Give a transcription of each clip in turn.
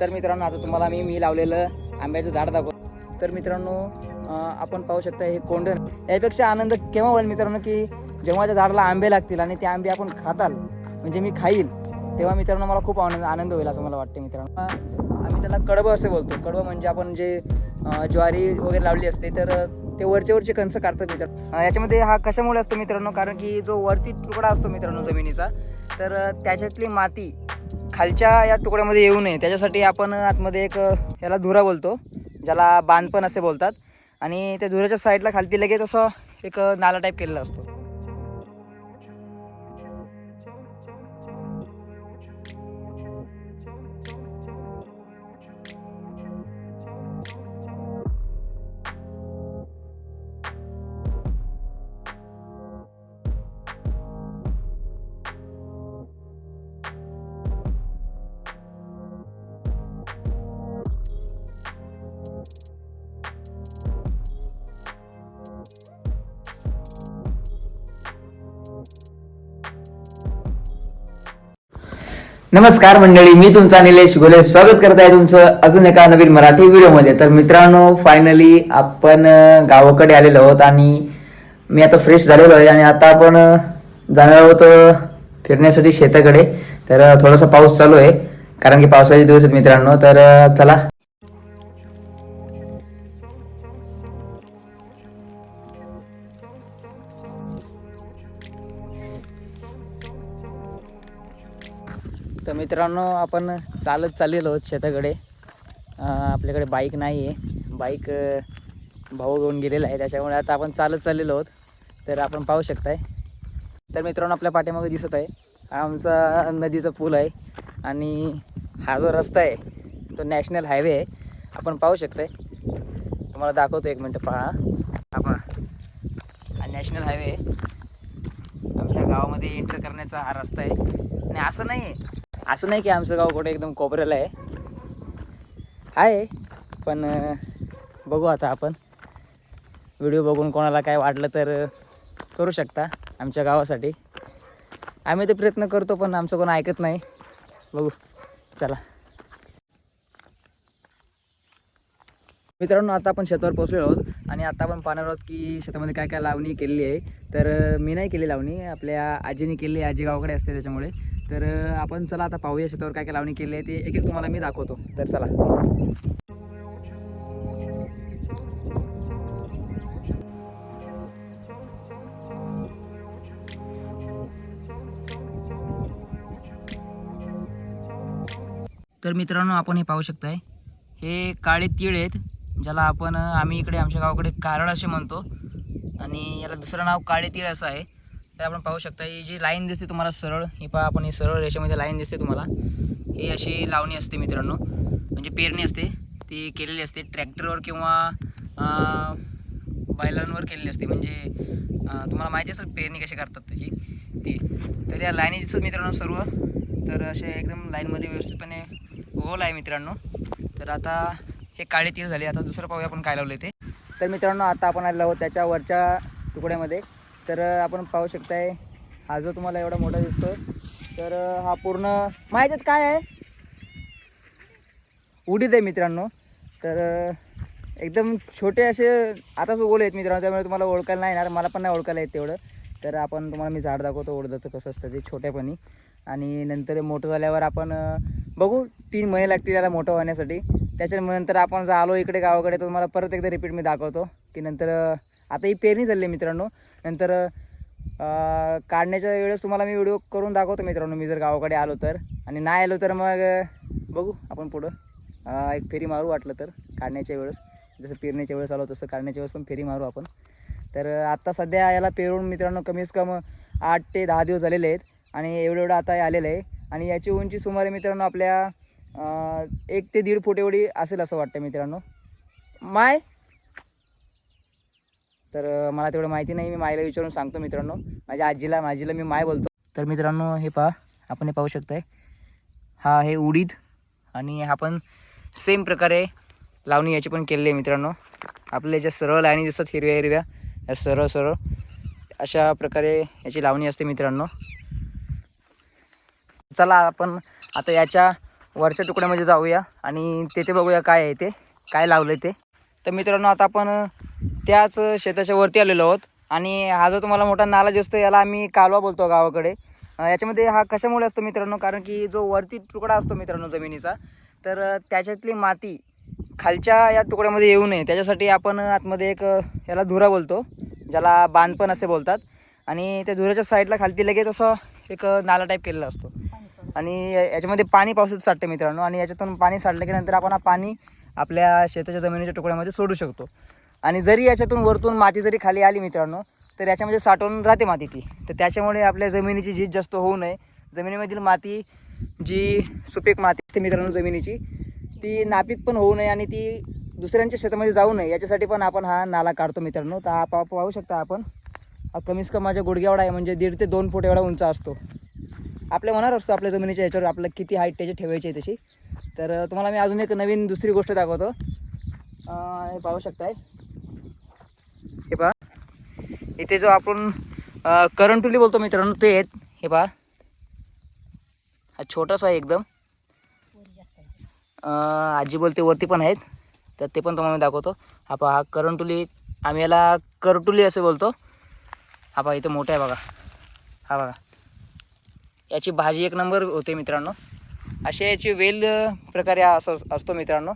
तर मित्रांनो आता तुम्हाला मी मी लावलेलं आंब्याचं झाड दाखवतो तर मित्रांनो आपण पाहू शकता हे कोंडण. यापेक्षा आनंद केव्हा होईल मित्रांनो की जेव्हा त्या झाडाला आंबे लागतील आणि ते आंबे आपण खाताल म्हणजे मी खाईल तेव्हा मित्रांनो मला खूप आनंद आनंद होईल असं मला वाटते मित्रांनो. आम्ही त्याला कडबं असे बोलतो. कडबं म्हणजे आपण जे ज्वारी वगैरे लावली असते तर ते वरचे वरचे कंस काढतात मित्रांनो. याच्यामध्ये हा कशामुळे असतो मित्रांनो? कारण की जो वरती तुकडा असतो मित्रांनो जमिनीचा तर त्याच्यातली माती खालच्या या तुकड्यामध्ये येऊ नये. त्याच्यासाठी आपण आतमध्ये एक ह्याला याला धुरा बोलतो ज्याला बांधपण असे बोलतात. आणि त्या धुऱ्याच्या साईडला खालती लगेच असं एक नाला टाईप केलेला असतो. नमस्कार मंडळी मी तुमचा निलेश गोले स्वागत करत आहे तुमचं अजून एका नवीन मराठी व्हिडिओमध्ये. तर मित्रांनो फायनली आपण गावाकडे आलेलो आहोत आणि मी आता फ्रेश झालेलो आहे आणि आता आपण जाणार आहोत फिरण्यासाठी शेताकडे. तर थोडासा पाऊस चालू आहे. कारण की पावसाचे दिवस आहेत मित्रांनो. तर चला. मित्रांनो आपण चालत चाललेलो आहोत शेताकडे. आपल्याकडे बाईक नाही आहे बाईक भाऊ घेऊन गेलेला आहे त्याच्यामुळे आता आपण चालत चाललेलो आहोत. तर आपण पाहू शकताय. तर मित्रांनो आपल्या पाठीमागे दिसत आहे. हा आमचा नदीचा पूल आहे आणि हा जो रस्ता आहे तो नॅशनल हायवे आहे. आपण पाहू शकताय. तुम्हाला दाखवतो एक मिनटं पहा. हा पहा. हा नॅशनल हायवे आहे. आमच्या गावामध्ये एंटर करण्याचा हा रस्ता आहे. आणि असं नाही आहे असं नाही की आमचं गाव कुठे एकदम कोपऱ्याला आहे. आहे पण बघू आता आपण. व्हिडिओ बघून कोणाला काय वाटलं तर करू शकता आमच्या गावासाठी. आम्ही ते प्रयत्न करतो पण आमचं कोण ऐकत नाही. बघू चला. मित्रांनो आता आपण शेतावर पोचलो आहोत आणि आता आपण पाहणार आहोत की शेतामध्ये काय काय लावणी केलेली आहे. तर मी नाही केली लावणी आपल्या आजीने केली आहे. आजी गावाकडे असते त्याच्यामुळे. तर आपण चला आता पाहूया शेतावर काय काय लावणी केली आहे ते एक एक तुम्हाला मी दाखवतो. तर चला. तर मित्रांनो आपण हे पाहू शकताय. हे काळे तीळ आहेत ज्याला आपण आम्ही इकडे आमच्या गावाकडे कारळ असे म्हणतो. आणि याला दुसरं नाव काळे तीळ असं आहे. तर आपण पाहू शकता ही जी लाईन दिसते तुम्हाला सरळ ही पहा आपण ही सरळ रेषेमध्ये लाईन दिसते तुम्हाला. ही अशी लावणी असते मित्रांनो. म्हणजे पेरणी असते. ती केलेली असते ट्रॅक्टरवर किंवा बैलांवर केलेली असते. म्हणजे तुम्हाला माहिती असेल पेरणी कशी करतात त्याची. ती. तर या लाईनी दिसत मित्रांनो सर्व तर असे एकदम लाईनमध्ये व्यवस्थितपणे होल आहे मित्रांनो. तर आता हे काळे तीळ झाले. आता दुसरं पाहूया आपण काय लावलं ते. तर मित्रांनो आता आपण आलेलो आहोत त्याच्या वरच्या तुकड्यामध्ये. तर आपण पाहू शकताय हा जो तुम्हाला एवढा मोठा दिसतो तर हा पूर्ण माहितीत काय आहे? उडीद आहे मित्रांनो. तर एकदम छोटे असे आता उगवले आहेत मित्रांनो त्यामुळे तुम्हाला ओळखायला नाही येणार मला पण नाही ओळखायला येत तेवढं. तर आपण तुम्हाला मी झाड दाखवतो उडदाचं कसं असतं ते छोट्यापणी. आणि नंतर मोठं झाल्यावर आपण बघू तीन महिने लागतील त्याला मोठं होण्यासाठी. त्याच्यानंतर आपण जर आलो इकडे गावाकडे तर तुम्हाला परत एकदा रिपीट मी दाखवतो की नंतर आता ही पेरणी चालली आहे मित्रांनो. नंतर काढण्याच्या वेळेस तुम्हाला मी व्हिडिओ करून दाखवतो मित्रांनो. मी जर गावाकडे आलो तर. आणि नाही आलो तर मग बघू आपण पुढं. एक फेरी मारू वाटलं तर काढण्याच्या वेळेस. जसं पेरण्याच्या वेळेस आलो तसं काढण्याच्या वेळेस पण फेरी मारू आपण. तर आत्ता सध्या याला पेरून मित्रांनो कमीत कम आठ ते दहा दिवस झालेले आहेत. आणि एवढं एवढं आता आलेलं आहे. आणि याची उंची सुमारे मित्रांनो आपल्या एक ते दीड फूट एवढी असेल असं वाटतं मित्रांनो. माय तर मला तेवढं माहिती नाही. मी मायला विचारून सांगतो मित्रांनो. माझ्या आजीला माझीला मी माय बोलतो. तर मित्रांनो हे पहा. आपण हे पाहू शकताय. हा आहे उडीद आणि हा पण सेम प्रकारे लावणी याची पण केलेली आहे मित्रांनो. आपल्या ज्या सरळ लाईनी दिसतात हिरव्या हिरव्या या सरळ सरळ अशा प्रकारे याची लावणी असते मित्रांनो. चला आपण आता याच्या वरच्या तुकड्यामध्ये जाऊया आणि तेथे बघूया काय आहे ते काय लावलं ते. तर मित्रांनो आता आपण त्याच शेताच्या वरती आलेलो आहोत. आणि हा जो तुम्हाला मोठा नाला दिसतो याला आम्ही कालवा बोलतो गावाकडे. याच्यामध्ये हा कशामुळे असतो मित्रांनो? कारण की जो वरती तुकडा असतो मित्रांनो जमिनीचा तर त्याच्यातली माती खालच्या या तुकड्यामध्ये येऊ नये. त्याच्यासाठी आपण आतमध्ये एक याला धुरा बोलतो ज्याला बांधपण असे बोलतात. आणि त्या धुऱ्याच्या साईडला खालती लगेच असं एक नाला टाईप केलेला असतो. आणि या- याच्यामध्ये पाणी पावसात साठतं मित्रांनो. आणि याच्यातून पाणी साठलं की नंतर आपण हा पाणी आपल्या शेताच्या जमिनीच्या तुकड्यामध्ये सोडू शकतो. आणि जरी याच्यातून वरतून माती जरी खाली आली मित्रांनो तर याच्यामध्ये साठवून राहते माती ती. तर त्याच्यामुळे आपल्या जमिनीची झीज जास्त होऊ नये. जमिनीमधील माती जी सुपीक माती असते मित्रांनो जमिनीची ती नापीक पण होऊ नये आणि ती दुसऱ्यांच्या शेतामध्ये जाऊ नये. याच्यासाठी पण आपण हा नाला काढतो मित्रांनो. तर हा पा पाहू शकता आपण. हा कमीत कमी माझ्या गुडघ्या आहे म्हणजे दीड ते दोन फूट एवढा उंच असतो. आपल्या मनावर असतो आपल्या जमिनीच्या याच्यावर आपलं किती हाईट त्याची ठेवायची आहे तशी. तर तुम्हाला मी अजून एक नवीन दुसरी गोष्ट दाखवतो. हे पाहू शकताय. हे पहा. इथे जो आपण करंटुली बोलतो मित्रांनो ते आहेत. हे पहा. हा छोटासा आहे एकदम. आजी बोलते वरती पण आहेत. तर ते पण तुम्हाला मी दाखवतो. हा पहा हा करंटुली आम्ही याला करटुली असे बोलतो. हा पहा इथे मोठा आहे बघा. हा बघा. याची भाजी एक नंबर होते मित्रांनो. असे याची वेल प्रकारे असं असतो मित्रांनो.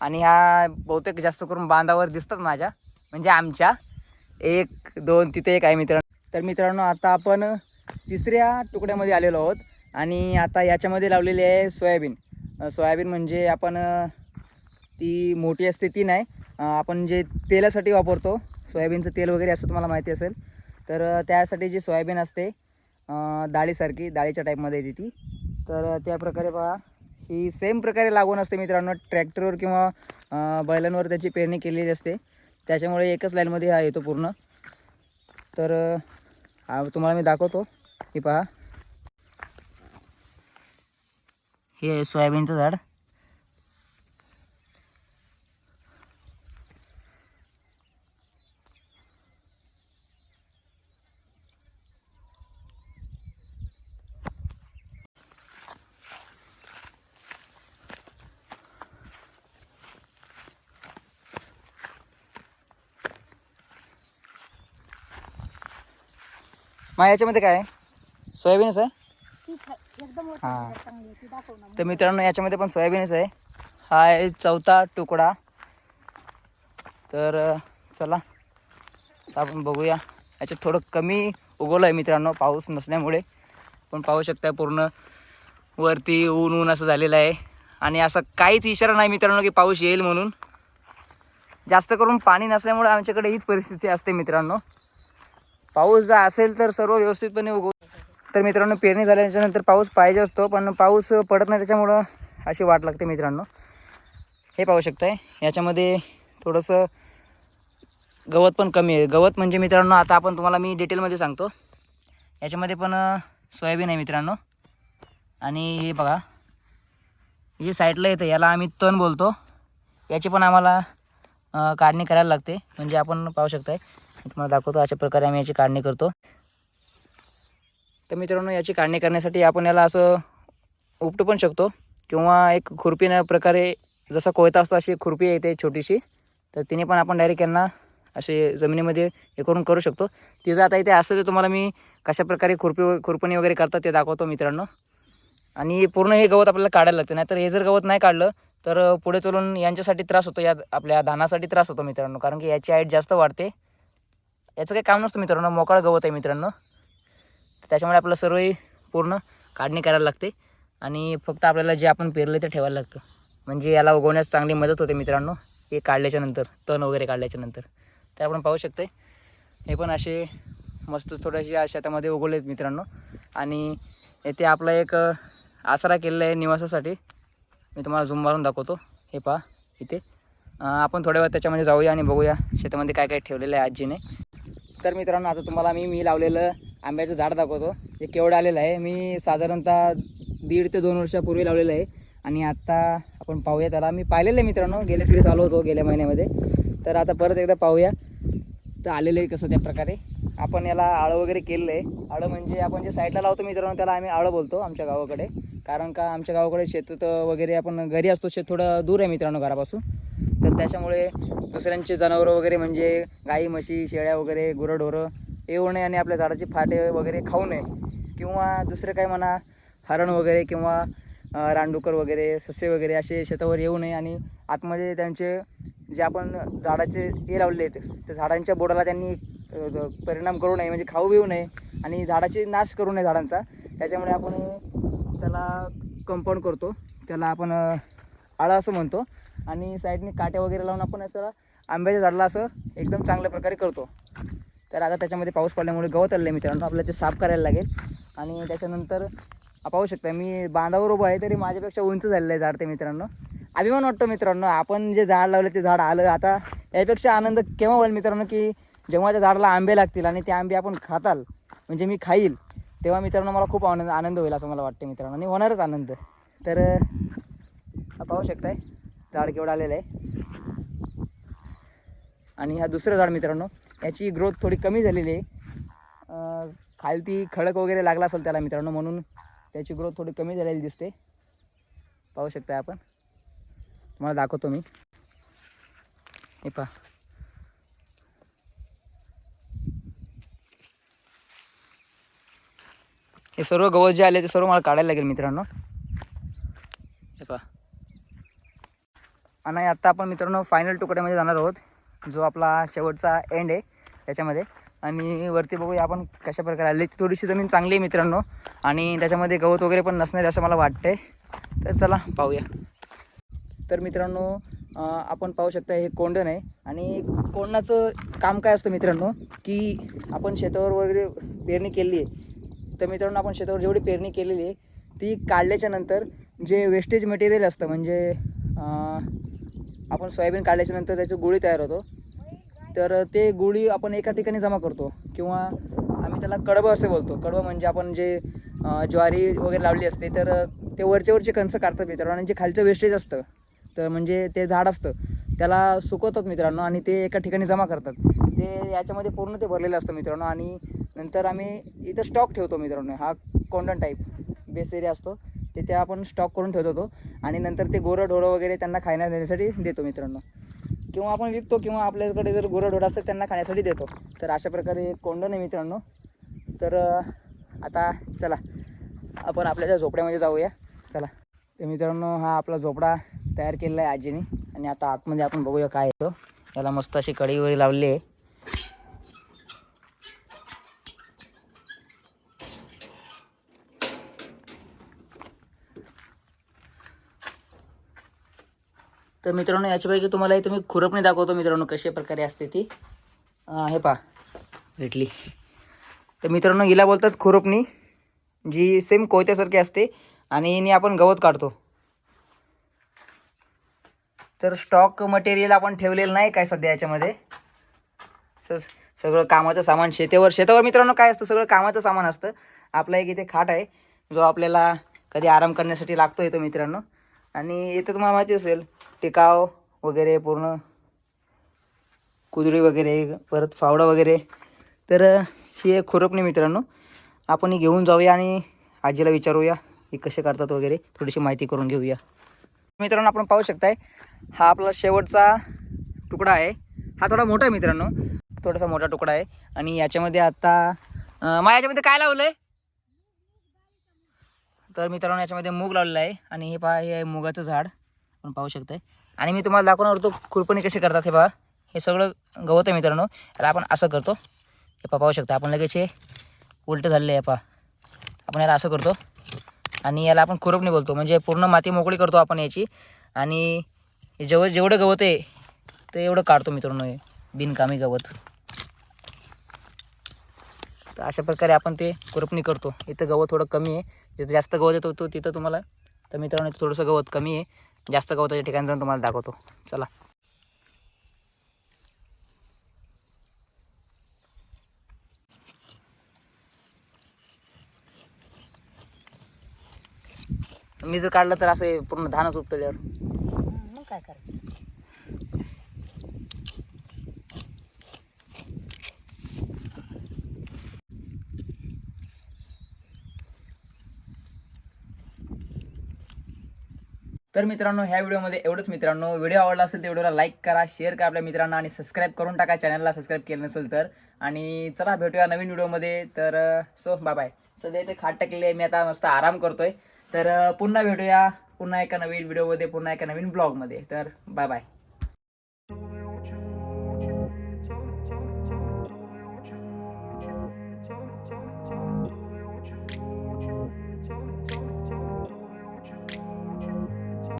आणि हा बहुतेक जास्त करून बांधावर दिसतात माझ्या. म्हणजे आमच्या एक दोन तिथे एक आहे मित्रांनो. तर मित्रांनो आता आपण तिसऱ्या तुकड्यामध्ये आलेलो आहोत आणि आता याच्यामध्ये लावलेली आहे सोयाबीन. सोयाबीन म्हणजे आपण ती मोठी असते ती नाही. आपण जे तेलासाठी वापरतो सोयाबीनचं तेल वगैरे असं तुम्हाला माहिती असेल. तर त्यासाठी जी सोयाबीन असते डाळीसारखी डाळीच्या टाईपमध्ये येते ती. तर त्या प्रकारे बघा ही सेम प्रकारे लागून असते मित्रांनो ट्रॅक्टरवर किंवा बैलांवर त्याची पेरणी केलेली असते. त्याच्यामुळे एकच लाईनमध्ये हा येतो पूर्ण. तर हा तुम्हाला मी दाखवतो. हे पहा. हे आहे सोयाबीनचं झाड. मग याच्यामध्ये काय? आहे? सोयाबीनच आहे. हा. तर मित्रांनो याच्यामध्ये पण सोयाबीनच आहे. हा आहे चौथा तुकडा. तर चला. आपण बघूया. याच्यात थोडं कमी उगवलं आहे मित्रांनो पाऊस नसल्यामुळे. पण पाहू शकता पूर्ण वरती ऊन ऊन असं झालेलं आहे. आणि असं काहीच इशारा नाही मित्रांनो की पाऊस येईल म्हणून. जास्त करून पाणी नसल्यामुळे आमच्याकडे हीच परिस्थिती असते मित्रांनो. पाऊस जर असेल तर सर्व व्यवस्थितपणे उगव तर मित्रांनो पेरणी झाल्याच्यानंतर पाऊस पाहिजे असतो पण पाऊस पडत नाही त्याच्यामुळं अशी वाट लागते मित्रांनो. हे पाहू शकताय याच्यामध्ये थोडंसं गवत पण कमी आहे. गवत म्हणजे मित्रांनो आता आपण तुम्हाला मी डिटेलमध्ये सांगतो. याच्यामध्ये पण सोयाबीन आहे मित्रांनो. आणि हे बघा जे साईडला येतं याला आम्ही तण बोलतो. याची पण आम्हाला काढणी करायला लागते म्हणजे आपण पाहू शकताय. तुम्हाला दाखवतो अशा प्रकारे आम्ही याची काढणी करतो. तर मित्रांनो याची काढणी करण्यासाठी आपण याला असं उपटू पण शकतो किंवा एक खुरपीनं प्रकारे जसा कोयता असतो अशी खुरपी येते छोटीशी. तर तिने पण आपण डायरेक्ट यांना असे जमिनीमध्ये हे करून करू शकतो. तिचं आता इथे असं ते तुम्हाला मी कशा प्रकारे खुरपी खुरपणी वगैरे करतात ते दाखवतो मित्रांनो. आणि पूर्ण हे गवत आपल्याला काढायला लागतं. नाही तर हे जर गवत नाही काढलं तर पुढे चलून यांच्यासाठी त्रास होतो या आपल्या धानासाठी त्रास होतो मित्रांनो. कारण की याची हाईट जास्त वाढते. याचं काही काम नसतं मित्रांनो. मोकळं गवत आहे मित्रांनो. त्याच्यामुळे आपलं सर्व पूर्ण काढणी करायला लागते. आणि फक्त आपल्याला जे आपण पेरलं ते ठेवायला लागतं. म्हणजे याला उगवण्यास चांगली मदत होते मित्रांनो. हे काढल्याच्या नंतर तण वगैरे काढल्याच्या नंतर. तर आपण पाहू शकते हे पण असे मस्त थोडेसे या शेतामध्ये उगवले आहेत मित्रांनो. आणि येथे आपला एक आसरा केलेला आहे निवासासाठी. मी तुम्हाला झूम मारून दाखवतो. हे पहा इथे. आपण थोड्या वेळ त्याच्यामध्ये जाऊया आणि बघूया शेतामध्ये काय काय ठेवलेलं आहे आजीने. तर मित्रांनो आता तुम्हाला मी मी लावलेलं आंब्याचं झाड दाखवतो. जे केवढं आलेलं आहे? मी साधारणतः दीड ते दोन वर्षापूर्वी लावलेलं आहे. आणि आत्ता आपण पाहूया त्याला. मी पाहिलेलं आहे मित्रांनो गेल्या फिरीस आलो होतो गेल्या महिन्यामध्ये. तर आता परत एकदा पाहूया. तर आलेलं आहे कसं त्या प्रकारे. आपण याला आळं वगैरे केलेलं आहे. आळं म्हणजे आपण जे साईडला लावतो मित्रांनो त्याला आम्ही आळं बोलतो आमच्या गावाकडे. कारण का आमच्या गावाकडे शेतात वगैरे आपण घरी असतो शेत थोडं दूर आहे मित्रांनो घरापासून. त्याच्यामुळे दुसऱ्यांचे जनावरं वगैरे म्हणजे गाई म्हशी शेळ्या वगैरे गुरंढोरं येऊ नये आणि आपल्या झाडाचे फाटे वगैरे खाऊ नये. किंवा दुसरं काय म्हणा हरण वगैरे किंवा रानडुकर वगैरे सस्य वगैरे असे शेतावर येऊ नये आणि आतमध्ये त्यांचे जे आपण झाडाचे हे लावले आहेत त्या झाडांच्या बोडाला त्यांनी परिणाम करू नये म्हणजे खाऊ येऊ नये आणि झाडाची नाश करू नये झाडांचा. त्याच्यामुळे आपण त्याला कंपाऊंड करतो. त्याला आपण आळा असं म्हणतो. आणि साईडने काट्या वगैरे लावून आपण असं आंब्याच्या झाडाला असं एकदम चांगल्या प्रकारे करतो. तर आता त्याच्यामध्ये पाऊस पडल्यामुळे गवत आलेलं आहे मित्रांनो. आपल्याला ते साफ करायला लागेल. आणि त्याच्यानंतर पाहू शकता मी बांधावर उभं आहे तरी माझ्यापेक्षा उंच झालेलं आहे झाड ते मित्रांनो. अभिमान वाटतो मित्रांनो आपण जे झाड लावलं ते झाड आलं. आता यापेक्षा आनंद केव्हा होईल मित्रांनो की जेव्हा त्या झाडाला आंबे लागतील आणि ते आंबे आपण खाताल म्हणजे मी खाईल तेव्हा मित्रांनो मला खूप आनंद आनंद होईल असं मला वाटतं मित्रांनो. आणि होणारच आनंद. तर पाहू शकताय. झाड केवढं आलेलं आहे. आणि हा दुसरं झाड मित्रांनो याची ग्रोथ थोडी कमी झालेली आहे. खालती खडक वगैरे लागला असेल त्याला मित्रांनो म्हणून त्याची ग्रोथ थोडी कमी झालेली दिसते. पाहू शकताय आपण. तुम्हाला दाखवतो मी. हे पहा. हे सर्व गवत जे आले ते सर्व मला काढायला लागेल मित्रांनो हे पहा आणि आत्ता आपण मित्रांनो फायनल तुकड्यामध्ये जाणार आहोत. जो आपला शेवटचा एंड आहे त्याच्यामध्ये. आणि वरती बघूया आपण कशा प्रकारे आले थोडीशी जमीन चांगली आहे मित्रांनो. आणि त्याच्यामध्ये गवत वगैरे पण नसणार आहे असं मला वाटतंय. तर चला पाहूया. तर मित्रांनो आपण पाहू शकता हे कोंडण आहे. आणि कोंडणाचं काम काय असतं मित्रांनो की आपण शेतावर वगैरे पेरणी केली आहे. तर मित्रांनो आपण शेतावर जेवढी पेरणी केलेली आहे ती काढल्याच्या नंतर जे वेस्टेज मटेरियल असतं म्हणजे आपण सोयाबीन काढल्याच्यानंतर त्याची गोळी तयार होतो. तर ते गोळी आपण एका ठिकाणी जमा करतो. किंवा आम्ही त्याला कडबं असे बोलतो. कडबं म्हणजे आपण जे ज्वारी वगैरे लावली असते तर ते वरचे वरचे कणसं काढतात मित्रांनो. आणि जे खालचं वेस्टेज असतं तर म्हणजे ते झाड असतं त्याला सुकवतात मित्रांनो आणि ते एका ठिकाणी जमा करतात. ते याच्यामध्ये पूर्ण ते भरलेलं असतं मित्रांनो. आणि नंतर आम्ही इथं स्टॉक ठेवतो मित्रांनो. हा कोंडन टाईप बेस एरिया असतो. ते आपण स्टॉक करून ठेवत होतो. आणि नंतर ते गोरंढोळं वगैरे त्यांना खाण्या देण्यासाठी देतो मित्रांनो. किंवा आपण विकतो किंवा आपल्याकडे जर गुरं ढोरं त्यांना खाण्यासाठी देतो. तर अशा प्रकारे कोंडण आहे मित्रांनो. तर आता चला आपण आपल्या त्या झोपड्यामध्ये जाऊया. चला. तर मित्रांनो हा आपला झोपडा तयार केलेला आहे आजीने. आणि आता आतमध्ये आपण बघूया काय येतो त्याला मस्त अशी कढई वगैरे लावली आहे. तर मित्रांनो याच्यापैकी तुम्हाला तुम्ही मी खुरपणी दाखवतो मित्रांनो कशा प्रकारे असते ती. हे पहा भेटली तर मित्रांनो हिला बोलतात खुरपणी जी सेम कोयत्यासारखी असते आणि हिने आपण गवत काढतो. तर स्टॉक मटेरियल आपण ठेवलेलं नाही काय सध्या याच्यामध्ये. स सगळं कामाचं सामान शेतेवर शेतावर मित्रांनो काय असतं सगळं कामाचं सामान असतं. आपला एक इथे खाट आहे जो आपल्याला कधी आराम करण्यासाठी लागतो येतो मित्रांनो. आणि इथं तुम्हाला माहिती असेल टिकाव वगैरे पूर्ण कुदळी वगैरे परत फावडा वगैरे. तर ही एक खुरपणी मित्रांनो. आपण ही घेऊन जाऊया आणि आजीला विचारूया हे कसे करतात वगैरे. थोडीशी माहिती करून घेऊया. मित्रांनो आपण पाहू शकताय हा आपला शेवटचा तुकडा आहे. हा थोडा मोठा आहे मित्रांनो. थोडासा मोठा तुकडा आहे. आणि याच्यामध्ये आता अं, मा याच्यामध्ये काय लावलं आहे तर मित्रांनो याच्यामध्ये मूग लावलेला आहे. आणि हे पहा हे आहे मुगाचं झाड. आपण पाहू शकताय. आणि मी तुम्हाला दाखवणार होतो खुरपणी कशी करतात हे पहा हे सगळं गवत आहे मित्रांनो. याला आपण असं करतो. हे पहा पाहू शकता. आपण लगेच हे उलटं झालेलं आहे पहा. आपण याला असं करतो. आणि याला आपण खुरपणी बोलतो. म्हणजे पूर्ण माती मोकळी करतो आपण याची. आणि हे जेवढं जेवढं गवत आहे ते एवढं काढतो मित्रांनो हे बिनकामी गवत. तर अशा प्रकारे आपण ते खुरपणी करतो. इथं गवत थोडं कमी आहे. जिथं जास्त गवत येतो तो तिथं तुम्हाला तर मित्रांनो थोडंसं गवत कमी आहे. जास्त गवताच्या ठिकाणी जाऊन तुम्हाला दाखवतो. चला. मी जर काढलं तर असं पूर्ण धानच उपटल्यावर. मग काय करायचं? तर मित्रांनो ह्या व्हिडिओमध्ये एवढंच मित्रांनो. व्हिडिओ आवडला असेल तर व्हिडिओला लाईक करा शेअर करा आपल्या मित्रांना आणि सबस्क्राईब करून टाका. चॅनलला सबस्क्राईब केलं नसेल तर. आणि चला भेटूया नवीन व्हिडिओमध्ये. तर सो बाय बाय सध्या इथे खाट टाकलेली मी आता मस्त आराम करतोय. तर पुन्हा भेटूया. पुन्हा एका नवीन व्हिडिओमध्ये पुन्हा एका नवीन ब्लॉगमध्ये तर बाय बाय